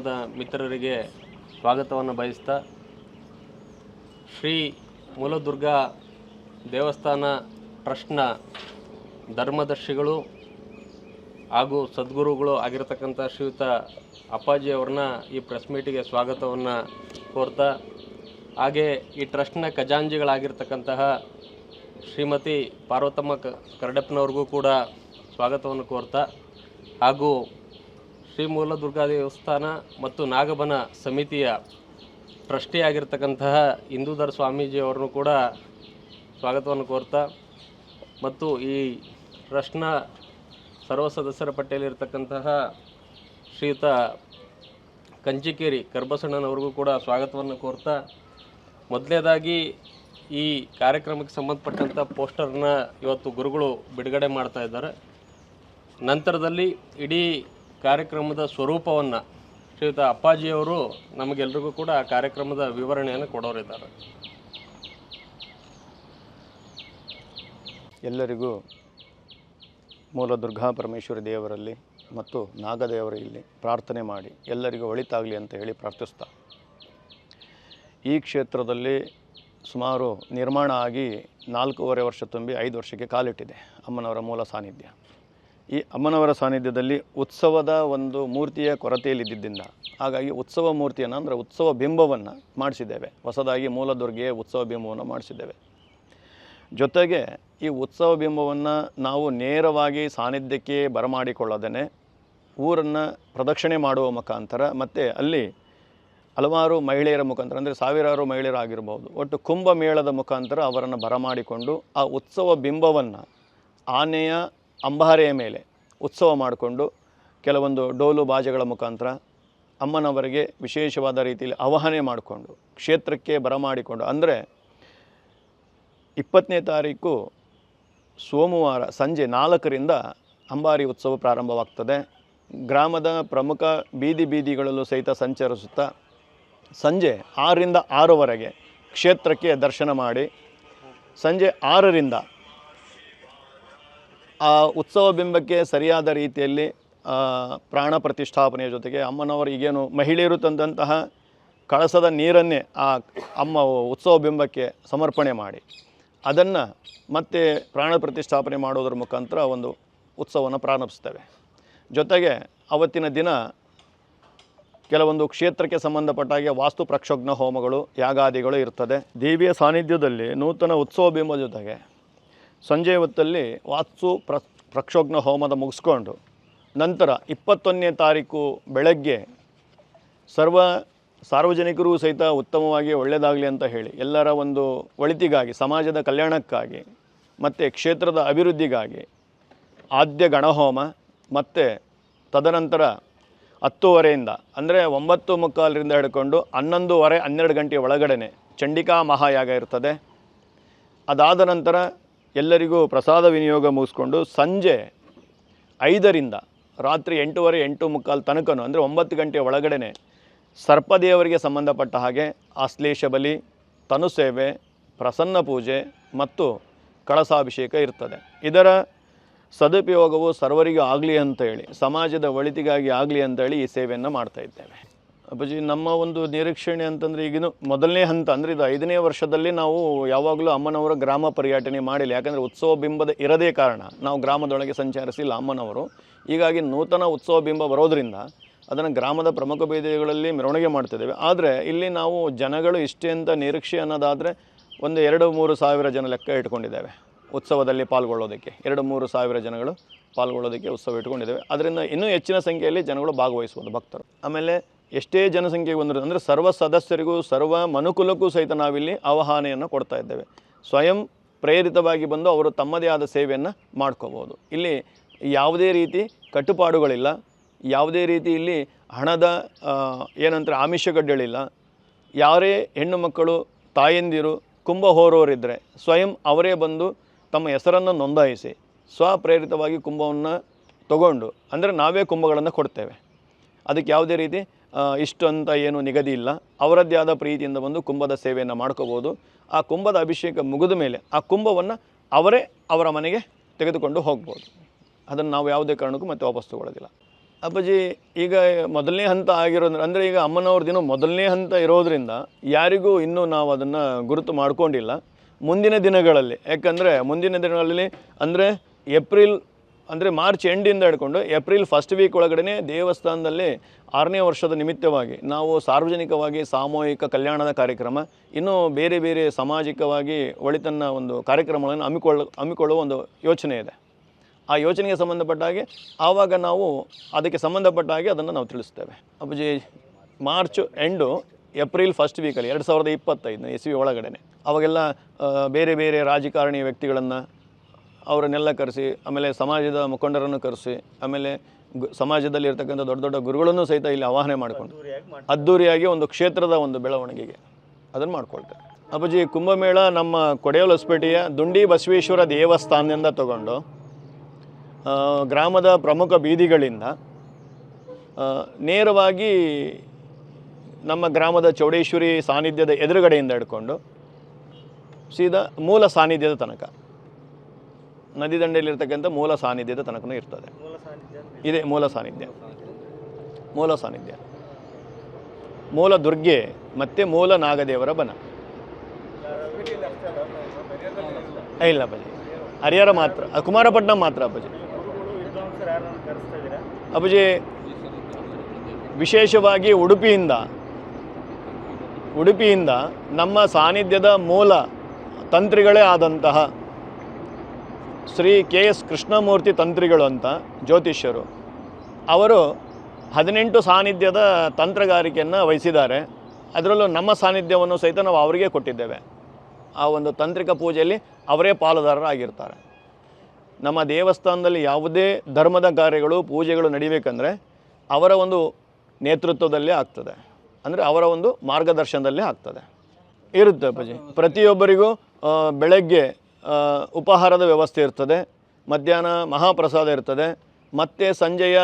ಮಾಧ್ಯಮದ ಮಿತ್ರರಿಗೆ ಸ್ವಾಗತವನ್ನು ಬಯಸ್ತಾ ಶ್ರೀ ಮೂಲದುರ್ಗ ದೇವಸ್ಥಾನ ಟ್ರಸ್ಟ್ನ ಧರ್ಮದರ್ಶಿಗಳು ಹಾಗೂ ಸದ್ಗುರುಗಳು ಆಗಿರತಕ್ಕಂಥ ಶ್ರೀಯುತ ಅಪ್ಪಾಜಿ ಅವ್ರನ್ನ ಈ ಪ್ರೆಸ್ ಮೀಟಿಗೆ ಸ್ವಾಗತವನ್ನು ಕೋರ್ತಾ, ಹಾಗೆ ಈ ಟ್ರಸ್ಟ್ನ ಖಜಾಂಜಿಗಳಾಗಿರ್ತಕ್ಕಂತಹ ಶ್ರೀಮತಿ ಪಾರ್ವತಮ್ಮ ಕರಡಪ್ಪನವ್ರಿಗೂ ಕೂಡ ಸ್ವಾಗತವನ್ನು ಕೋರ್ತಾ ಹಾಗೂ ಶ್ರೀ ಮೂಲದುರ್ಗಾ ದೇವಸ್ಥಾನ ಮತ್ತು ನಾಗಬನ ಸಮಿತಿಯ ಟ್ರಸ್ಟಿ ಆಗಿರ್ತಕ್ಕಂತಹ ಇಂದೂಧರ್ ಸ್ವಾಮೀಜಿ ಅವರನ್ನು ಕೂಡ ಸ್ವಾಗತವನ್ನು ಕೋರ್ತಾ, ಮತ್ತು ಈ ಟ್ರಸ್ಟ್ನ ಸರ್ವ ಸದಸ್ಯರ ಪಟ್ಟಿಯಲ್ಲಿರ್ತಕ್ಕಂತಹ ಶ್ರೀಯುತ ಕಂಚಿಕೇರಿ ಕರ್ಬಸಣ್ಣನವ್ರಿಗೂ ಕೂಡ ಸ್ವಾಗತವನ್ನು ಕೋರ್ತಾ ಮೊದಲನೇದಾಗಿ ಈ ಕಾರ್ಯಕ್ರಮಕ್ಕೆ ಸಂಬಂಧಪಟ್ಟಂಥ ಪೋಸ್ಟರ್ನ ಇವತ್ತು ಗುರುಗಳು ಬಿಡುಗಡೆ ಮಾಡ್ತಾ ಇದ್ದಾರೆ. ನಂತರದಲ್ಲಿ ಇಡೀ ಕಾರ್ಯಕ್ರಮದ ಸ್ವರೂಪವನ್ನು ಶ್ರೀಯುತ ಅಪ್ಪಾಜಿಯವರು ನಮಗೆಲ್ರಿಗೂ ಕೂಡ ಆ ಕಾರ್ಯಕ್ರಮದ ವಿವರಣೆಯನ್ನು ಕೊಡೋರಿದ್ದಾರೆ. ಎಲ್ಲರಿಗೂ ಮೂಲ ದುರ್ಗಾ ಪರಮೇಶ್ವರಿ ದೇವರಲ್ಲಿ ಮತ್ತು ನಾಗದೇವರಲ್ಲಿ ಪ್ರಾರ್ಥನೆ ಮಾಡಿ ಎಲ್ಲರಿಗೂ ಒಳಿತಾಗಲಿ ಅಂತ ಹೇಳಿ ಪ್ರಾರ್ಥಿಸ್ತಾ. ಈ ಕ್ಷೇತ್ರದಲ್ಲಿ ಸುಮಾರು ನಿರ್ಮಾಣ ಆಗಿ ನಾಲ್ಕೂವರೆ ವರ್ಷ ತುಂಬಿ ಐದು ವರ್ಷಕ್ಕೆ ಕಾಲಿಟ್ಟಿದೆ ಅಮ್ಮನವರ ಮೂಲ ಸಾನ್ನಿಧ್ಯ. ಈ ಅಮ್ಮನವರ ಸಾನ್ನಿಧ್ಯದಲ್ಲಿ ಉತ್ಸವದ ಒಂದು ಮೂರ್ತಿಯ ಕೊರತೆಯಲ್ಲಿದ್ದರಿಂದ ಹಾಗಾಗಿ ಉತ್ಸವ ಮೂರ್ತಿಯನ್ನು ಅಂದರೆ ಉತ್ಸವ ಬಿಂಬವನ್ನು ಮಾಡಿಸಿದ್ದೇವೆ. ಹೊಸದಾಗಿ ಮೂಲದುರ್ಗೆಯ ಉತ್ಸವ ಬಿಂಬವನ್ನು ಮಾಡಿಸಿದ್ದೇವೆ. ಜೊತೆಗೆ ಈ ಉತ್ಸವ ಬಿಂಬವನ್ನು ನಾವು ನೇರವಾಗಿ ಸಾನ್ನಿಧ್ಯಕ್ಕೆ ಬರಮಾಡಿಕೊಳ್ಳದೇ ಊರನ್ನು ಪ್ರದಕ್ಷಿಣೆ ಮಾಡುವ ಮುಖಾಂತರ ಮತ್ತು ಅಲ್ಲಿ ಹಲವಾರು ಮಹಿಳೆಯರ ಮುಖಾಂತರ, ಅಂದರೆ ಸಾವಿರಾರು ಮಹಿಳೆಯರಾಗಿರ್ಬೋದು ಒಟ್ಟು ಕುಂಭಮೇಳದ ಮುಖಾಂತರ ಅವರನ್ನು ಬರಮಾಡಿಕೊಂಡು ಆ ಉತ್ಸವ ಬಿಂಬವನ್ನು ಆನೆಯ ಅಂಬಾರೆಯ ಮೇಲೆ ಉತ್ಸವ ಮಾಡಿಕೊಂಡು ಕೆಲವೊಂದು ಡೋಲು ಬಾಜೆಗಳ ಮುಖಾಂತರ ಅಮ್ಮನವರಿಗೆ ವಿಶೇಷವಾದ ರೀತಿಯಲ್ಲಿ ಆವಾಹನೆ ಮಾಡಿಕೊಂಡು ಕ್ಷೇತ್ರಕ್ಕೆ ಬರಮಾಡಿಕೊಂಡು ಅಂದರೆ ಇಪ್ಪತ್ತನೇ ತಾರೀಕು ಸೋಮವಾರ ಸಂಜೆ ನಾಲ್ಕರಿಂದ ಅಂಬಾರಿ ಉತ್ಸವ ಪ್ರಾರಂಭವಾಗ್ತದೆ. ಗ್ರಾಮದ ಪ್ರಮುಖ ಬೀದಿ ಬೀದಿಗಳಲ್ಲೂ ಸಹಿತ ಸಂಚರಿಸುತ್ತಾ ಸಂಜೆ ಆರರಿಂದ ಆರವರೆಗೆ ಕ್ಷೇತ್ರಕ್ಕೆ ದರ್ಶನ ಮಾಡಿ ಸಂಜೆ ಆರರಿಂದ ಆ ಉತ್ಸವ ಬಿಂಬಕ್ಕೆ ಸರಿಯಾದ ರೀತಿಯಲ್ಲಿ ಪ್ರಾಣ ಪ್ರತಿಷ್ಠಾಪನೆಯ ಜೊತೆಗೆ ಅಮ್ಮನವರು ಈಗೇನು ಮಹಿಳೆಯರು ತಂದಂತಹ ಕಳಸದ ನೀರನ್ನೇ ಆ ಅಮ್ಮ ಉತ್ಸವ ಬಿಂಬಕ್ಕೆ ಸಮರ್ಪಣೆ ಮಾಡಿ. ಅದನ್ನು ಮತ್ತೆ ಪ್ರಾಣ ಪ್ರತಿಷ್ಠಾಪನೆ ಮಾಡೋದ್ರ ಮುಖಾಂತರ ಒಂದು ಉತ್ಸವವನ್ನು ಪ್ರಾರಂಭಿಸ್ತೇವೆ ಜೊತೆಗೆ ಅವತ್ತಿನ ದಿನ ಕೆಲವೊಂದು ಕ್ಷೇತ್ರಕ್ಕೆ ಸಂಬಂಧಪಟ್ಟ ಹಾಗೆ ವಾಸ್ತು ಪ್ರಕ್ಷೋಗ್ನ ಹೋಮಗಳು, ಯಾಗಾದಿಗಳು ಇರ್ತದೆ. ದೇವಿಯ ಸಾನ್ನಿಧ್ಯದಲ್ಲಿ ನೂತನ ಉತ್ಸವ ಬಿಂಬ ಜೊತೆಗೆ ಸಂಜೆ ಹೊತ್ತಲ್ಲಿ ವಾತ್ಸು ಪ್ರ, ಪ್ರಕ್ಷೋಗ್ನ ಹೋಮದ ಮುಗಿಸ್ಕೊಂಡು ನಂತರ ಇಪ್ಪತ್ತೊಂದನೇ ತಾರೀಕು ಬೆಳಗ್ಗೆ ಸರ್ವ ಸಾರ್ವಜನಿಕರೂ ಸಹಿತ ಉತ್ತಮವಾಗಿ ಒಳ್ಳೆಯದಾಗಲಿ ಅಂತ ಹೇಳಿ ಎಲ್ಲರ ಒಂದು ಒಳಿತಿಗಾಗಿ, ಸಮಾಜದ ಕಲ್ಯಾಣಕ್ಕಾಗಿ ಮತ್ತು ಕ್ಷೇತ್ರದ ಅಭಿವೃದ್ಧಿಗಾಗಿ ಆದ್ಯ ಗಣಹೋಮ ಮತ್ತು ತದನಂತರ ಹತ್ತುವರೆಯಿಂದ ಅಂದರೆ ಒಂಬತ್ತು ಮುಕ್ಕಾಲರಿಂದ ಹಿಡ್ಕೊಂಡು ಹನ್ನೊಂದುವರೆ ಹನ್ನೆರಡು ಗಂಟೆ ಒಳಗಡೆ ಚಂಡಿಕಾ ಮಹಾಯಾಗ ಇರ್ತದೆ. ಅದಾದ ನಂತರ ಎಲ್ಲರಿಗೂ ಪ್ರಸಾದ ವಿನಿಯೋಗ ಮುಗಿಸ್ಕೊಂಡು ಸಂಜೆ ಐದರಿಂದ ರಾತ್ರಿ ಎಂಟೂವರೆ, ಎಂಟು ಮುಕ್ಕಾಲು ತನಕನೂ, ಅಂದರೆ ಒಂಬತ್ತು ಗಂಟೆ ಒಳಗಡೆ ಸರ್ಪದೇವರಿಗೆ ಸಂಬಂಧಪಟ್ಟ ಹಾಗೆ ಆಶ್ಲೇಷ ಬಲಿ ತನುಸೇವೆ ಪ್ರಸನ್ನ ಪೂಜೆ ಮತ್ತು ಕಳಸಾಭಿಷೇಕ ಇರ್ತದೆ. ಇದರ ಸದುಪಯೋಗವು ಸರ್ವರಿಗೂ ಆಗಲಿ ಅಂತ ಹೇಳಿ, ಸಮಾಜದ ಒಳಿತಿಗಾಗಿ ಆಗಲಿ ಅಂತೇಳಿ ಈ ಸೇವೆಯನ್ನು ಮಾಡ್ತಾ ಇದ್ದೇವೆ. ಅಪ್ಪಾಜಿ, ನಮ್ಮ ಒಂದು ನಿರೀಕ್ಷಣೆ ಅಂತಂದರೆ ಈಗಿನ ಮೊದಲನೇ ಹಂತ, ಅಂದರೆ ಇದು ಐದನೇ ವರ್ಷದಲ್ಲಿ ನಾವು ಯಾವಾಗಲೂ ಅಮ್ಮನವರ ಗ್ರಾಮ ಪರ್ಯಟನೆ ಮಾಡಿಲ್ಲ. ಯಾಕಂದರೆ ಉತ್ಸವ ಬಿಂಬದ ಇರದೇ ಕಾರಣ ನಾವು ಗ್ರಾಮದೊಳಗೆ ಸಂಚರಿಸಿಲ್ಲ ಅಮ್ಮನವರು. ಹೀಗಾಗಿ ನೂತನ ಉತ್ಸವ ಬಿಂಬ ಬರೋದರಿಂದ ಅದನ್ನು ಗ್ರಾಮದ ಪ್ರಮುಖ ಬೀದಿಗಳಲ್ಲಿ ಮೆರವಣಿಗೆ ಮಾಡ್ತಿದ್ದೇವೆ. ಆದರೆ ಇಲ್ಲಿ ನಾವು ಜನಗಳು ಇಷ್ಟೇ ಅಂತ ನಿರೀಕ್ಷೆ ಅನ್ನೋದಾದರೆ ಒಂದು ಎರಡು ಮೂರು ಸಾವಿರ ಜನ ಲೆಕ್ಕ ಇಟ್ಕೊಂಡಿದ್ದೇವೆ ಉತ್ಸವದಲ್ಲಿ ಪಾಲ್ಗೊಳ್ಳೋದಕ್ಕೆ. ಎರಡು ಮೂರು ಸಾವಿರ ಜನಗಳು ಪಾಲ್ಗೊಳ್ಳೋದಕ್ಕೆ ಉತ್ಸವ ಇಟ್ಕೊಂಡಿದ್ದೇವೆ. ಅದರಿಂದ ಇನ್ನೂ ಹೆಚ್ಚಿನ ಸಂಖ್ಯೆಯಲ್ಲಿ ಜನಗಳು ಭಾಗವಹಿಸ್ಬೋದು ಭಕ್ತರು. ಆಮೇಲೆ ಎಷ್ಟೇ ಜನಸಂಖ್ಯೆ ಬಂದರೂ ಅಂದರೆ ಸರ್ವ ಸದಸ್ಯರಿಗೂ, ಸರ್ವ ಮನುಕುಲಕ್ಕೂ ಸಹಿತ ನಾವಿಲ್ಲಿ ಆವಾಹನೆಯನ್ನು ಕೊಡ್ತಾ ಇದ್ದೇವೆ. ಸ್ವಯಂ ಪ್ರೇರಿತವಾಗಿ ಬಂದು ಅವರು ತಮ್ಮದೇ ಆದ ಸೇವೆಯನ್ನು ಮಾಡ್ಕೋಬೋದು ಇಲ್ಲಿ ಯಾವುದೇ ರೀತಿ ಕಟ್ಟುಪಾಡುಗಳಿಲ್ಲ. ಯಾವುದೇ ರೀತಿ ಇಲ್ಲಿ ಹಣದ ಏನಂತಾರೆ ಆಮಿಷಗಡ್ಡೆಗಳಿಲ್ಲ ಯಾರೇ ಹೆಣ್ಣು ಮಕ್ಕಳು, ತಾಯಂದಿರು, ಕುಂಭ ಹೋರೋರಿದ್ದರೆ ಸ್ವಯಂ ಅವರೇ ಬಂದು ತಮ್ಮ ಹೆಸರನ್ನು ನೋಂದಾಯಿಸಿ, ಸ್ವಪ್ರೇರಿತವಾಗಿ ಕುಂಭವನ್ನು ತಗೊಂಡು, ಅಂದರೆ ನಾವೇ ಕುಂಭಗಳನ್ನು ಕೊಡ್ತೇವೆ. ಅದಕ್ಕೆ ಯಾವುದೇ ರೀತಿ ಇಷ್ಟು ಅಂತ ಏನು ನಿಗದಿ ಇಲ್ಲ. ಅವರದ್ದೇ ಆದ ಪ್ರೀತಿಯಿಂದ ಬಂದು ಕುಂಭದ ಸೇವೆಯನ್ನು ಮಾಡ್ಕೋಬೋದು. ಆ ಕುಂಭದ ಅಭಿಷೇಕ ಮುಗಿದ ಮೇಲೆ ಆ ಕುಂಭವನ್ನು ಅವರೇ ಅವರ ಮನೆಗೆ ತೆಗೆದುಕೊಂಡು ಹೋಗ್ಬೋದು. ಅದನ್ನು ನಾವು ಯಾವುದೇ ಕಾರಣಕ್ಕೂ ಮತ್ತೆ ವಾಪಸ್ ತಗೊಳ್ಳೋದಿಲ್ಲ. ಅಪ್ಪಾಜಿ, ಈಗ ಮೊದಲನೇ ಹಂತ ಆಗಿರೋದ್ರ ಅಂದರೆ ಈಗ ಅಮ್ಮನವ್ರ ದಿನ ಮೊದಲನೇ ಹಂತ ಇರೋದರಿಂದ ಯಾರಿಗೂ ಇನ್ನೂ ನಾವು ಅದನ್ನು ಗುರುತು ಮಾಡ್ಕೊಂಡಿಲ್ಲ. ಮುಂದಿನ ದಿನಗಳಲ್ಲಿ, ಯಾಕಂದರೆ ಮುಂದಿನ ದಿನಗಳಲ್ಲಿ ಅಂದರೆ ಏಪ್ರಿಲ್ ಅಂದರೆ ಮಾರ್ಚ್ ಎಂಡಿಂದ ಹಿಡ್ಕೊಂಡು ಏಪ್ರಿಲ್ ಫಸ್ಟ್ ವೀಕ್ ಒಳಗಡೆ ದೇವಸ್ಥಾನದಲ್ಲಿ ಆರನೇ ವರ್ಷದ ನಿಮಿತ್ತವಾಗಿ ನಾವು ಸಾರ್ವಜನಿಕವಾಗಿ ಸಾಮೂಹಿಕ ಕಲ್ಯಾಣದ ಕಾರ್ಯಕ್ರಮ, ಇನ್ನೂ ಬೇರೆ ಬೇರೆ ಸಾಮಾಜಿಕವಾಗಿ ಒಳಿತನ್ನ ಒಂದು ಕಾರ್ಯಕ್ರಮಗಳನ್ನು ಹಮ್ಮಿಕೊಳ್ಳ, ಹಮ್ಮಿಕೊಳ್ಳುವ ಒಂದು ಯೋಚನೆ ಇದೆ. ಆ ಯೋಚನೆಗೆ ಸಂಬಂಧಪಟ್ಟ ಹಾಗೆ ಆವಾಗ ನಾವು ಅದಕ್ಕೆ ಸಂಬಂಧಪಟ್ಟ ಹಾಗೆ ಅದನ್ನು ನಾವು ತಿಳಿಸ್ತೇವೆ. ಅಪ್ಪಾಜಿ, ಮಾರ್ಚ್ ಎಂಡು ಏಪ್ರಿಲ್ ಫಸ್ಟ್ ವೀಕಲ್ಲಿ ಎರಡು ಸಾವಿರದ ಇಪ್ಪತ್ತೈದು ಇಸ್ವಿ ಒಳಗಡೆ ಅವಾಗೆಲ್ಲ ಬೇರೆ ಬೇರೆ ರಾಜಕಾರಣಿ ವ್ಯಕ್ತಿಗಳನ್ನು ಅವರನ್ನೆಲ್ಲ ಕರೆಸಿ, ಆಮೇಲೆ ಸಮಾಜದ ಮುಖಂಡರನ್ನು ಕರೆಸಿ, ಆಮೇಲೆ ಸಮಾಜದಲ್ಲಿ ಇರ್ತಕ್ಕಂಥ ದೊಡ್ಡ ದೊಡ್ಡ ಗುರುಗಳನ್ನು ಸಹಿತ ಇಲ್ಲಿ ಆವಾಹನೆ ಮಾಡಿಕೊಂಡು ಅದ್ಧೂರಿಯಾಗಿ ಒಂದು ಕ್ಷೇತ್ರದ ಒಂದು ಬೆಳವಣಿಗೆಗೆ ಅದನ್ನು ಮಾಡ್ಕೊಳ್ತಾರೆ. ಅಪ್ಪಾಜಿ, ಕುಂಭಮೇಳ ನಮ್ಮ ಕೊಡೆಯಲ್ ಹೊಸಪೇಟೆಯ ದುಂಡಿ ಬಸವೇಶ್ವರ ದೇವಸ್ಥಾನದಿಂದ ತಗೊಂಡು ಗ್ರಾಮದ ಪ್ರಮುಖ ಬೀದಿಗಳಿಂದ ನೇರವಾಗಿ ನಮ್ಮ ಗ್ರಾಮದ ಚೌಡೇಶ್ವರಿ ಸಾನ್ನಿಧ್ಯದ ಎದುರುಗಡೆಯಿಂದ ಹಿಡ್ಕೊಂಡು, ಸೀದಾ ಮೂಲ ಸಾನ್ನಿಧ್ಯದ ತನಕ. ನದಿ ದಂಡೆಯಲ್ಲಿರ್ತಕ್ಕಂಥ ಮೂಲ ಸಾನ್ನಿಧ್ಯದ ತನಕನೂ ಇರ್ತದೆ. ಇದೆ ಮೂಲ ಸಾನ್ನಿಧ್ಯ. ಮೂಲ ಸಾನ್ನಿಧ್ಯ. ಮೂಲ ದುರ್ಗೆ ಮತ್ತು ಮೂಲ ನಾಗದೇವರ ಬನ. ಇಲ್ಲ ಅಪ್ಪಾಜಿ ಹರಿಹರ ಮಾತ್ರ ಕುಮಾರಪಟ್ಟಣ ಮಾತ್ರ ಅಪ್ಪಾಜಿ ಅಪ್ಪಾಜಿ ವಿಶೇಷವಾಗಿ ಉಡುಪಿಯಿಂದ ಉಡುಪಿಯಿಂದ ನಮ್ಮ ಸಾನ್ನಿಧ್ಯದ ಮೂಲ ತಂತ್ರಿಗಳೇ ಆದಂತಹ ಶ್ರೀ ಕೆ ಎಸ್ ಕೃಷ್ಣಮೂರ್ತಿ ತಂತ್ರಿಗಳು ಅಂತ ಜ್ಯೋತಿಷ್ಯರು. ಅವರು ಹದಿನೆಂಟು ಸಾನ್ನಿಧ್ಯದ ತಂತ್ರಗಾರಿಕೆಯನ್ನು ವಹಿಸಿದ್ದಾರೆ. ಅದರಲ್ಲೂ ನಮ್ಮ ಸಾನ್ನಿಧ್ಯವನ್ನು ಸಹಿತ ನಾವು ಅವರಿಗೆ ಕೊಟ್ಟಿದ್ದೇವೆ. ಆ ಒಂದು ತಾಂತ್ರಿಕ ಪೂಜೆಯಲ್ಲಿ ಅವರೇ ಪಾಲುದಾರರಾಗಿರ್ತಾರೆ. ನಮ್ಮ ದೇವಸ್ಥಾನದಲ್ಲಿ ಯಾವುದೇ ಧರ್ಮದ ಕಾರ್ಯಗಳು, ಪೂಜೆಗಳು ನಡಿಬೇಕಂದ್ರೆ ಅವರ ಒಂದು ನೇತೃತ್ವದಲ್ಲೇ ಆಗ್ತದೆ. ಅಂದರೆ ಅವರ ಒಂದು ಮಾರ್ಗದರ್ಶನದಲ್ಲೇ ಆಗ್ತದೆ. ಇರುತ್ತೆ ಅಪ್ಪಾಜಿ. ಪ್ರತಿಯೊಬ್ಬರಿಗೂ ಬೆಳಗ್ಗೆ ಉಪಹಾರದ ವ್ಯವಸ್ಥೆ ಇರ್ತದೆ, ಮಧ್ಯಾಹ್ನ ಮಹಾಪ್ರಸಾದ ಇರ್ತದೆ, ಮತ್ತು ಸಂಜೆಯ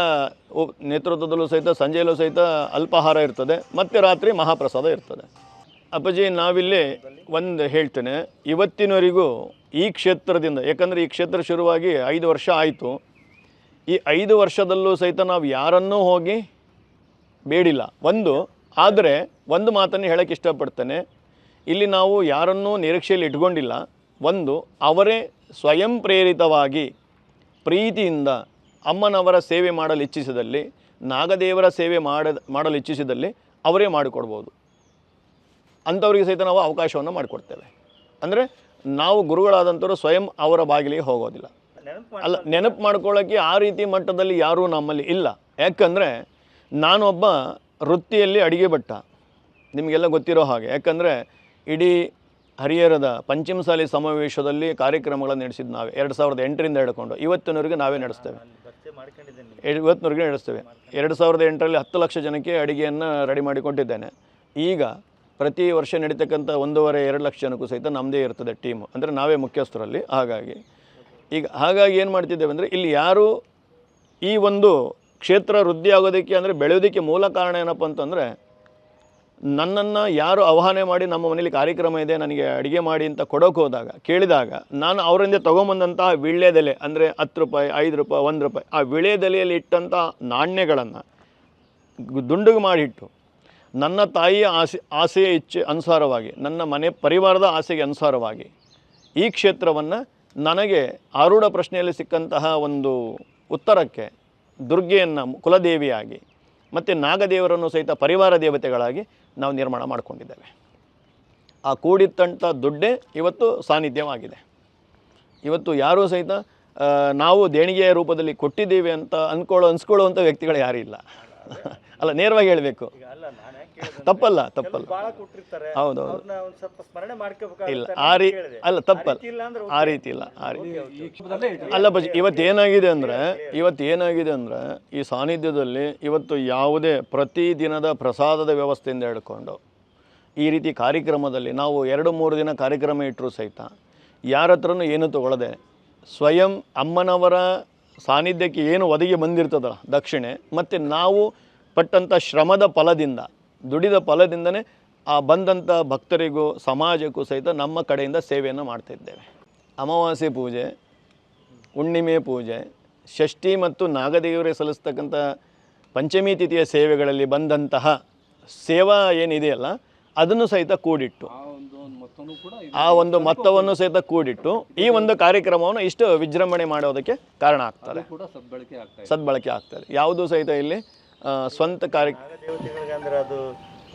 ನೇತೃತ್ವದಲ್ಲೂ ಸಹಿತ, ಸಂಜೆಯಲ್ಲೂ ಸಹಿತ ಅಲ್ಪಾಹಾರ ಇರ್ತದೆ, ಮತ್ತು ರಾತ್ರಿ ಮಹಾಪ್ರಸಾದ ಇರ್ತದೆ. ಅಪ್ಪಾಜಿ, ನಾವಿಲ್ಲಿ ಒಂದು ಹೇಳ್ತೇನೆ, ಇವತ್ತಿನವರೆಗೂ ಈ ಕ್ಷೇತ್ರದಿಂದ ಯಾಕಂದರೆ ಈ ಕ್ಷೇತ್ರ ಶುರುವಾಗಿ ಐದು ವರ್ಷ ಆಯಿತು, ಈ ಐದು ವರ್ಷದಲ್ಲೂ ಸಹಿತ ನಾವು ಯಾರನ್ನೂ ಹೋಗಿ ಬೇಡಿಲ್ಲ. ಒಂದು, ಆದರೆ, ಒಂದು ಮಾತನ್ನು ಹೇಳೋಕ್ಕೆ ಇಷ್ಟಪಡ್ತೇನೆ, ಇಲ್ಲಿ ನಾವು ಯಾರನ್ನೂ ನಿರೀಕ್ಷೆಯಲ್ಲಿ ಇಟ್ಕೊಂಡಿಲ್ಲ ಒಂದು, ಅವರೇ ಸ್ವಯಂ ಪ್ರೇರಿತವಾಗಿ ಪ್ರೀತಿಯಿಂದ ಅಮ್ಮನವರ ಸೇವೆ ಮಾಡಲು ಇಚ್ಛಿಸಿದಲ್ಲಿ, ನಾಗದೇವರ ಸೇವೆ ಮಾಡ, ಮಾಡಲು ಇಚ್ಛಿಸಿದಲ್ಲಿ ಅವರೇ ಮಾಡಿಕೊಡ್ಬೋದು. ಅಂಥವರಿಗೆ ಸಹಿತ ನಾವು ಅವಕಾಶವನ್ನು ಮಾಡಿಕೊಡ್ತೇವೆ. ಅಂದರೆ ನಾವು ಗುರುಗಳಾದಂಥವರು ಸ್ವಯಂ ಅವರ ಬಾಗಿಲಿಗೆ ಹೋಗೋದಿಲ್ಲ. ಅಲ್ಲ, ನೆನಪು ಮಾಡ್ಕೊಳ್ಳೋಕ್ಕೆ ಆ ರೀತಿ ಮಟ್ಟದಲ್ಲಿ ಯಾರೂ ನಮ್ಮಲ್ಲಿ ಇಲ್ಲ. ಯಾಕಂದರೆ ನಾನೊಬ್ಬ ವೃತ್ತಿಯಲ್ಲಿ ಅಡಿಗೆ ಭಟ್ಟ. ನಿಮಗೆಲ್ಲ ಗೊತ್ತಿರೋ ಹಾಗೆ. ಯಾಕಂದರೆ ಇಡೀ ಹರಿಹರದ ಪಂಚಮಸಾಲಿ ಸಮಾವೇಶದಲ್ಲಿ ಕಾರ್ಯಕ್ರಮಗಳನ್ನು ನಡೆಸಿದ್ದು ನಾವೇ, ಎರಡು ಸಾವಿರದ ಎಂಟರಿಂದ ಹಿಡ್ಕೊಂಡು ಇವತ್ತಿನವರೆಗೆ ನಾವೇ ನಡೆಸ್ತೇವೆ. ಇವತ್ತಿನವರೆಗೆ ನಡೆಸ್ತೇವೆ. ಎರಡು ಸಾವಿರದ ಎಂಟರಲ್ಲಿ ಹತ್ತು ಲಕ್ಷ ಜನಕ್ಕೆ ಅಡಿಗೆಯನ್ನು ರೆಡಿ ಮಾಡಿಕೊಟ್ಟಿದ್ದೇನೆ. ಈಗ ಪ್ರತಿ ವರ್ಷ ನಡೀತಕ್ಕಂಥ ಒಂದೂವರೆ, ಎರಡು ಲಕ್ಷ ಜನಕ್ಕೂ ಸಹಿತ ನಮ್ಮದೇ ಇರ್ತದೆ ಟೀಮು ಅಂದರೆ ನಾವೇ ಮುಖ್ಯಸ್ಥರಲ್ಲಿ, ಹಾಗಾಗಿ. ಈಗ ಹಾಗಾಗಿ ಏನು ಮಾಡ್ತಿದ್ದೇವೆ ಅಂದರೆ ಇಲ್ಲಿ ಯಾರು ಈ ಒಂದು ಕ್ಷೇತ್ರ ವೃದ್ಧಿ ಆಗೋದಕ್ಕೆ ಅಂದರೆ ಬೆಳೆಯೋದಕ್ಕೆ ಮೂಲ ಕಾರಣ ಏನಪ್ಪ ಅಂತಂದರೆ ನನ್ನನ್ನು ಯಾರು ಆಹ್ವಾನ ಮಾಡಿ ನಮ್ಮ ಮನೇಲಿ ಕಾರ್ಯಕ್ರಮ ಇದೆ, ನನಗೆ ಅಡುಗೆ ಮಾಡಿ ಅಂತ ಕೊಡೋಕೆ ಹೋದಾಗ, ಕೇಳಿದಾಗ ನಾನು ಅವರಿಂದ ತೊಗೊಂಬಂದಂತಹ ವಿಳ್ಯದೆಲೆ ಅಂದರೆ ಹತ್ತು ರೂಪಾಯಿ, ಐದು ರೂಪಾಯಿ, ಒಂದು ರೂಪಾಯಿ, ಆ ವಿಳ್ಯದೆಲೆಯಲ್ಲಿ ಇಟ್ಟಂಥ ನಾಣ್ಯಗಳನ್ನು ದುಂಡುಗೆ ಮಾಡಿಟ್ಟು, ನನ್ನ ತಾಯಿಯ ಆಸೆ, ಆಸೆಯ ಇಚ್ಛೆ ಅನುಸಾರವಾಗಿ, ನನ್ನ ಮನೆ ಪರಿವಾರದ ಆಸೆಗೆ ಅನುಸಾರವಾಗಿ ಈ ಕ್ಷೇತ್ರವನ್ನು ನನಗೆ ಆರೂಢ ಪ್ರಶ್ನೆಯಲ್ಲಿ ಸಿಕ್ಕಂತಹ ಒಂದು ಉತ್ತರಕ್ಕೆ ದುರ್ಗೆಯನ್ನು ಕುಲದೇವಿಯಾಗಿ, ಮತ್ತು ನಾಗದೇವರನ್ನು ಸಹಿತ ಪರಿವಾರ ದೇವತೆಗಳಾಗಿ ನಾವು ನಿರ್ಮಾಣ ಮಾಡಿಕೊಂಡಿದ್ದೇವೆ. ಆ ಕೂಡಿತ್ತಂಥ ದುಡ್ಡೇ ಇವತ್ತು ಸಾನ್ನಿಧ್ಯವಾಗಿದೆ. ಇವತ್ತು ಯಾರೂ ಸಹಿತ ನಾವು ದೇಣಿಗೆಯ ರೂಪದಲ್ಲಿ ಕೊಟ್ಟಿದ್ದೀವಿ ಅಂತ ಅಂದ್ಕೊಳ್ಳೋ ಅನ್ಸ್ಕೊಳ್ಳುವಂಥ ವ್ಯಕ್ತಿಗಳು ಯಾರೂ ಇಲ್ಲ. ಅಲ್ಲ ನೇರವಾಗಿ ಹೇಳಬೇಕು. ತಪ್ಪಲ್ಲ ತಪ್ಪಲ್ಲ. ಹೌದು ಇಲ್ಲ ಆ ರೀ ಅಲ್ಲ ತಪ್ಪಲ್ಲ. ಆ ರೀತಿ ಇಲ್ಲ ಆ ರೀತಿ ಅಲ್ಲ ಬಜ್ ಇವತ್ತು ಏನಾಗಿದೆ ಅಂದರೆ ಇವತ್ತು ಏನಾಗಿದೆ ಅಂದರೆ ಈ ಸಾನ್ನಿಧ್ಯದಲ್ಲಿ ಇವತ್ತು ಯಾವುದೇ ಪ್ರತಿ ದಿನದ ಪ್ರಸಾದದ ವ್ಯವಸ್ಥೆಯಿಂದ ಹಿಡ್ಕೊಂಡು ಈ ರೀತಿ ಕಾರ್ಯಕ್ರಮದಲ್ಲಿ ನಾವು ಎರಡು ಮೂರು ದಿನ ಕಾರ್ಯಕ್ರಮ ಇಟ್ಟರೂ ಸಹಿತ ಯಾರ ಹತ್ರನೂ ಏನು ತಗೊಳ್ಳದೆ ಸ್ವಯಂ ಅಮ್ಮನವರ ಸಾನ್ನಿಧ್ಯಕ್ಕೆ ಏನು ಒದಗಿ ಬಂದಿರ್ತದಲ್ಲ ದಕ್ಷಿಣೆ ಮತ್ತು ನಾವು ಪಟ್ಟಂಥ ಶ್ರಮದ ಫಲದಿಂದ ದುಡಿದ ಫಲದಿಂದನೇ ಆ ಬಂದಂಥ ಭಕ್ತರಿಗೂ ಸಮಾಜಕ್ಕೂ ಸಹಿತ ನಮ್ಮ ಕಡೆಯಿಂದ ಸೇವೆಯನ್ನು ಮಾಡ್ತಿದ್ದೇವೆ. ಅಮಾವಾಸ್ಯೆ ಪೂಜೆ ಹುಣ್ಣಿಮೆ ಪೂಜೆ ಷಷ್ಠಿ ಮತ್ತು ನಾಗದೇವರೇ ಸಲ್ಲಿಸ್ತಕ್ಕಂಥ ಪಂಚಮಿ ತಿಥಿಯ ಸೇವೆಗಳಲ್ಲಿ ಬಂದಂತಹ ಸೇವಾ ಏನಿದೆಯಲ್ಲ ಅದನ್ನು ಸಹಿತ ಕೂಡಿಟ್ಟು ಆ ಒಂದು ಮೊತ್ತವನ್ನು ಸಹಿತ ಕೂಡಿಟ್ಟು ಈ ಒಂದು ಕಾರ್ಯಕ್ರಮವನ್ನು ಇಷ್ಟು ವಿಜೃಂಭಣೆ ಮಾಡೋದಕ್ಕೆ ಕಾರಣ ಆಗ್ತದೆ. ಸದ್ಬಳಕೆ ಆಗ್ತಾ ಆಗ್ತದೆ. ಯಾವುದು ಸಹಿತ ಇಲ್ಲಿ ಸ್ವಂತ ಕಾರ್ಯ ಅದು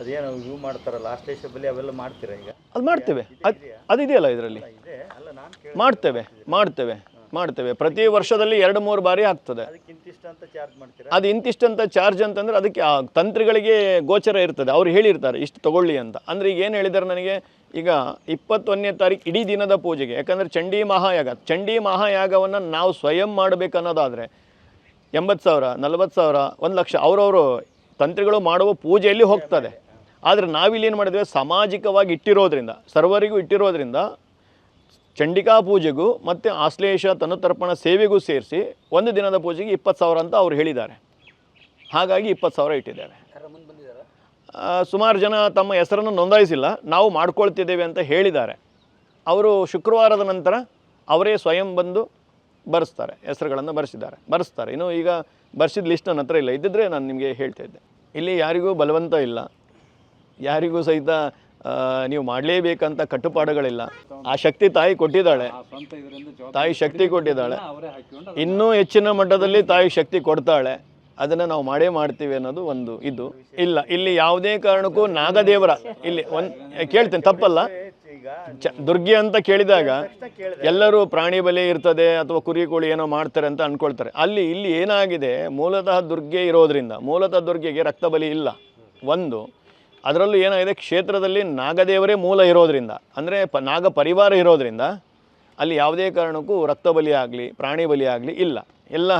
ಅದೇನು ಇವು ಮಾಡ್ತಾರಲ್ಲ ಅವೆಲ್ಲ ಮಾಡ್ತೀರಾ ಈಗ? ಅದು ಮಾಡ್ತೇವೆ. ಅದು ಅದಿದೆಯಲ್ಲ ಇದರಲ್ಲಿ? ಇದೆ. ಅಲ್ಲ ನಾನು ಕೇಳಿ ಮಾಡ್ತೇವೆ ಮಾಡ್ತೇವೆ. ಮಾಡ್ತೇವೆ ಪ್ರತಿ ವರ್ಷದಲ್ಲಿ ಎರಡು ಮೂರು ಬಾರಿ ಆಗ್ತದೆ. ಅದಕ್ಕೆ ಇಂತಿಷ್ಟು ಅಂತ ಚಾರ್ಜ್ ಮಾಡ್ತೀರಾ? ಅದು ಇಂತಿಷ್ಟಂತ ಚಾರ್ಜ್ ಅಂತಂದ್ರೆ ಅದಕ್ಕೆ ಆ ತಂತ್ರಿಗಳಿಗೆ ಗೋಚರ ಇರ್ತದೆ. ಅವ್ರು ಹೇಳಿರ್ತಾರೆ ಇಷ್ಟು ತಗೊಳ್ಳಿ ಅಂತ. ಅಂದರೆ ಈಗ ಏನು ಹೇಳಿದಾರೆ ನನಗೆ ಈಗ ಇಪ್ಪತ್ತೊಂದನೇ ತಾರೀಕು ಇಡೀ ದಿನದ ಪೂಜೆಗೆ ಯಾಕಂದರೆ ಚಂಡಿ ಮಹಾಯಾಗ ಚಂಡಿ ಮಹಾಯಾಗವನ್ನು ನಾವು ಸ್ವಯಂ ಮಾಡಬೇಕನ್ನೋದಾದರೆ ಎಂಬತ್ತು ಸಾವಿರ, ನಲ್ವತ್ತು ಸಾವಿರ, ಒಂದು ಲಕ್ಷ. ಅವರವರು ತಂತ್ರಿಗಳು ಮಾಡುವ ಪೂಜೆಯಲ್ಲಿ ಹೋಗ್ತದೆ. ಆದರೆ ನಾವಿಲ್ಲಿ ಏನು ಮಾಡಿದ್ವಿ? ಸಾಮಾಜಿಕವಾಗಿ ಇಟ್ಟಿರೋದ್ರಿಂದ, ಸರ್ವರಿಗೂ ಇಟ್ಟಿರೋದ್ರಿಂದ ಚಂಡಿಕಾ ಪೂಜೆಗೂ ಮತ್ತು ಆಶ್ಲೇಷ ತನುತರ್ಪಣ ಸೇವೆಗೂ ಸೇರಿಸಿ ಒಂದು ದಿನದ ಪೂಜೆಗೆ ಇಪ್ಪತ್ತು ಸಾವಿರ ಅಂತ ಅವ್ರು ಹೇಳಿದ್ದಾರೆ. ಹಾಗಾಗಿ ಇಪ್ಪತ್ತು ಸಾವಿರ ಇಟ್ಟಿದ್ದಾರೆ ಸುಮಾರು ಜನ ತಮ್ಮ ಹೆಸರನ್ನು ನೋಂದಾಯಿಸಿಲ್ಲ. ನಾವು ಮಾಡ್ಕೊಳ್ತಿದ್ದೇವೆ ಅಂತ ಹೇಳಿದ್ದಾರೆ. ಅವರು ಶುಕ್ರವಾರದ ನಂತರ ಅವರೇ ಸ್ವಯಂ ಬಂದು ಬರೆಸ್ತಾರೆ ಹೆಸರುಗಳನ್ನು ಬರೆಸಿದ್ದಾರೆ ಬರೆಸ್ತಾರೆ. ಇನ್ನು ಈಗ ಬರ್ಸಿದ ಲಿಸ್ಟ್ ನನ್ನ ಹತ್ರ ಇಲ್ಲ. ಇದ್ದಿದ್ರೆ ನಾನು ನಿಮಗೆ ಹೇಳ್ತಾ ಇದ್ದೆ. ಇಲ್ಲಿ ಯಾರಿಗೂ ಬಲವಂತ ಇಲ್ಲ. ಯಾರಿಗೂ ಸಹಿತ ನೀವು ಮಾಡಲೇಬೇಕಂತ ಕಟ್ಟುಪಾಡುಗಳಿಲ್ಲ. ಆ ಶಕ್ತಿ ತಾಯಿ ಕೊಟ್ಟಿದ್ದಾಳೆ. ತಾಯಿ ಶಕ್ತಿ ಕೊಟ್ಟಿದ್ದಾಳೆ. ಇನ್ನೂ ಹೆಚ್ಚಿನ ಮಟ್ಟದಲ್ಲಿ ತಾಯಿ ಶಕ್ತಿ ಕೊಡ್ತಾಳೆ. ಅದನ್ನು ನಾವು ಮಾಡೇ ಮಾಡ್ತೀವಿ ಅನ್ನೋದು ಒಂದು ಇದು. ಇಲ್ಲ ಇಲ್ಲಿ ಯಾವುದೇ ಕಾರಣಕ್ಕೂ ನಾಗದೇವರ ಇಲ್ಲಿ ಒಂದು ಕೇಳ್ತೇನೆ ತಪ್ಪಲ್ಲ. ದುರ್ಗೆ ಅಂತ ಕೇಳಿದಾಗ ಎಲ್ಲರೂ ಪ್ರಾಣಿ ಬಲಿ ಇರ್ತದೆ ಅಥವಾ ಕುರಿ ಕೋಳಿ ಏನೋ ಮಾಡ್ತಾರೆ ಅಂತ ಅನ್ಕೊಳ್ತಾರೆ. ಅಲ್ಲಿ ಇಲ್ಲಿ ಏನಾಗಿದೆ ಮೂಲತಃ ದುರ್ಗೆ ಇರೋದ್ರಿಂದ ಮೂಲತಃ ದುರ್ಗೆಗೆ ರಕ್ತ ಬಲಿ ಇಲ್ಲ. ಒಂದು ಅದರಲ್ಲೂ ಏನಾಗಿದೆ ಕ್ಷೇತ್ರದಲ್ಲಿ ನಾಗದೇವರೇ ಮೂಲ ಇರೋದ್ರಿಂದ ಅಂದರೆ ಪ ನಾಗ ಪರಿವಾರ ಇರೋದ್ರಿಂದ ಅಲ್ಲಿ ಯಾವುದೇ ಕಾರಣಕ್ಕೂ ರಕ್ತ ಬಲಿ ಆಗಲಿ ಪ್ರಾಣಿ ಬಲಿ ಆಗಲಿ ಇಲ್ಲ. ಎಲ್ಲ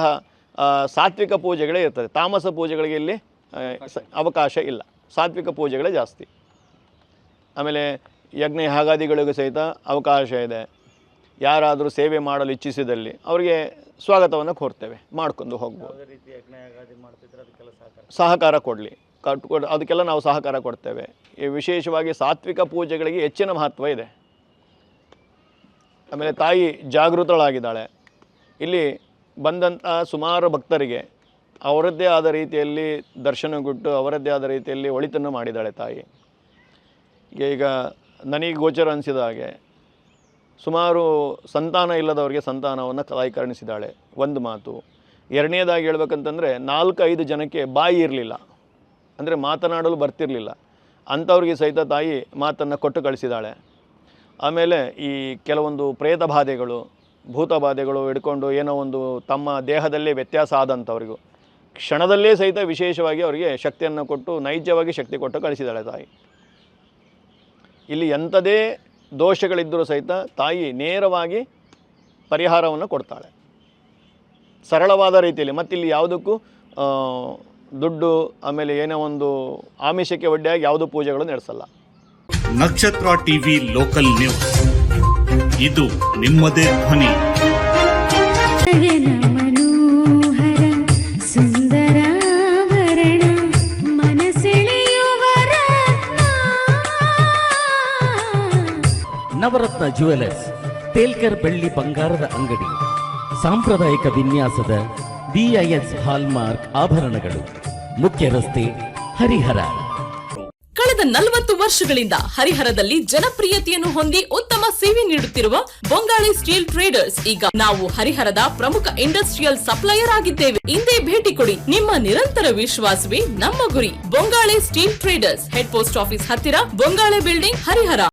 ಸಾತ್ವಿಕ ಪೂಜೆಗಳೇ ಇರ್ತದೆ. ತಾಮಸ ಪೂಜೆಗಳಿಗೆ ಇಲ್ಲಿ ಅವಕಾಶ ಇಲ್ಲ. ಸಾತ್ವಿಕ ಪೂಜೆಗಳೇ ಜಾಸ್ತಿ. ಆಮೇಲೆ ಯಜ್ಞ ಯಾಗಾದಿಗಳಿಗೂ ಸಹಿತ ಅವಕಾಶ ಇದೆ. ಯಾರಾದರೂ ಸೇವೆ ಮಾಡಲು ಇಚ್ಛಿಸಿದಲ್ಲಿ ಅವರಿಗೆ ಸ್ವಾಗತವನ್ನು ಕೋರ್ತೇವೆ ಮಾಡ್ಕೊಂಡು ಹೋಗ್ಬೋದು. ಸಹಕಾರ ಕೊಡಲಿ. ಅದಕ್ಕೆಲ್ಲ ನಾವು ಸಹಕಾರ ಕೊಡ್ತೇವೆ. ಈ ವಿಶೇಷವಾಗಿ ಸಾತ್ವಿಕ ಪೂಜೆಗಳಿಗೆ ಹೆಚ್ಚಿನ ಮಹತ್ವ ಇದೆ. ಆಮೇಲೆ ತಾಯಿ ಜಾಗೃತಳಾಗಿದ್ದಾಳೆ. ಇಲ್ಲಿ ಬಂದಂಥ ಸುಮಾರು ಭಕ್ತರಿಗೆ ಅವರದ್ದೇ ಆದ ರೀತಿಯಲ್ಲಿ ದರ್ಶನ ಕೊಟ್ಟು ಅವರದ್ದೇ ಆದ ರೀತಿಯಲ್ಲಿ ಒಳಿತನ್ನು ಮಾಡಿದ್ದಾಳೆ ತಾಯಿ. ಈಗ ನನಗೆ ಗೋಚರ ಅನಿಸಿದ ಹಾಗೆ ಸುಮಾರು ಸಂತಾನ ಇಲ್ಲದವರಿಗೆ ಸಂತಾನವನ್ನು ತಾಯಿ ಕರುಣಿಸಿದ್ದಾಳೆ ಒಂದು ಮಾತು. ಎರಡನೇದಾಗಿ ಹೇಳ್ಬೇಕಂತಂದರೆ ನಾಲ್ಕು ಐದು ಜನಕ್ಕೆ ಬಾಯಿ ಇರಲಿಲ್ಲ. ಅಂದರೆ ಮಾತನಾಡಲು ಬರ್ತಿರಲಿಲ್ಲ. ಅಂಥವ್ರಿಗೆ ಸಹಿತ ತಾಯಿ ಮಾತನ್ನು ಕೊಟ್ಟು ಕಳಿಸಿದ್ದಾಳೆ. ಆಮೇಲೆ ಈ ಕೆಲವೊಂದು ಪ್ರೇತ ಬಾಧೆಗಳು, ಭೂತ ಬಾಧೆಗಳು ಹಿಡ್ಕೊಂಡು ಏನೋ ಒಂದು ತಮ್ಮ ದೇಹದಲ್ಲೇ ವ್ಯತ್ಯಾಸ ಆದಂಥವ್ರಿಗೂ, ಕ್ಷಣದಲ್ಲೇ ಸಹಿತ ವಿಶೇಷವಾಗಿ ಅವರಿಗೆ ಶಕ್ತಿಯನ್ನು ಕೊಟ್ಟು ನೈಜವಾಗಿ ಶಕ್ತಿ ಕೊಟ್ಟು ಕಳಿಸಿದ್ದಾಳೆ ತಾಯಿ. ಇಲ್ಲಿ ಎಂಥದೇ ದೋಷಗಳಿದ್ದರೂ ಸಹಿತ ತಾಯಿ ನೇರವಾಗಿ ಪರಿಹಾರವನ್ನು ಕೊಡ್ತಾಳೆ. ಸರಳವಾದ ರೀತಿಯಲ್ಲಿ ಮತ್ತಿಲ್ಲಿ ಯಾವುದಕ್ಕೂ ದುಡ್ಡು, ಆಮೇಲೆ ಏನೋ ಒಂದು ಆಮಿಷಕ್ಕೆ ಒಡ್ಡೆಯಾಗಿ ಯಾವುದೂ ಪೂಜೆಗಳು ನಡೆಸಲ್ಲ. ನಕ್ಷತ್ರ ಟಿವಿ ಲೋಕಲ್ ನ್ಯೂಸ್. ಇದು ನಿಮ್ಮದೇ ಧ್ವನಿ. ನವರತ್ನ ಜುವೆಲರ್ಸ್ ತೇಲ್ಕರ್ ಬೆಳ್ಳಿ ಬಂಗಾರದ ಅಂಗಡಿ, ಸಾಂಪ್ರದಾಯಿಕ ವಿನ್ಯಾಸದ ಬಿಐಎಸ್ ಹಾಲ್ಮಾರ್ಕ್ ಆಭರಣಗಳು, ಮುಖ್ಯ ರಸ್ತೆ ಹರಿಹರ. ಕಳೆದ ನಲವತ್ತು ವರ್ಷಗಳಿಂದ ಹರಿಹರದಲ್ಲಿ ಜನಪ್ರಿಯತೆಯನ್ನು ಹೊಂದಿ ಉತ್ತಮ ಸೇವೆ ನೀಡುತ್ತಿರುವ ಬೊಂಗಾಳಿ ಸ್ಟೀಲ್ ಟ್ರೇಡರ್ಸ್, ಈಗ ನಾವು ಹರಿಹರದ ಪ್ರಮುಖ ಇಂಡಸ್ಟ್ರಿಯಲ್ ಸಪ್ಲೈಯರ್ ಆಗಿದ್ದೇವೆ. ಇಂದೇ ಭೇಟಿ ಕೊಡಿ ನಿಮ್ಮ ನಿರಂತರ ವಿಶ್ವಾಸವೇ ನಮ್ಮ ಗುರಿ. Bongale steel traders, head post office ಹತ್ತಿರ, ಬೊಂಗಾಳೆ ಬಿಲ್ಡಿಂಗ್ ಹರಿಹರ.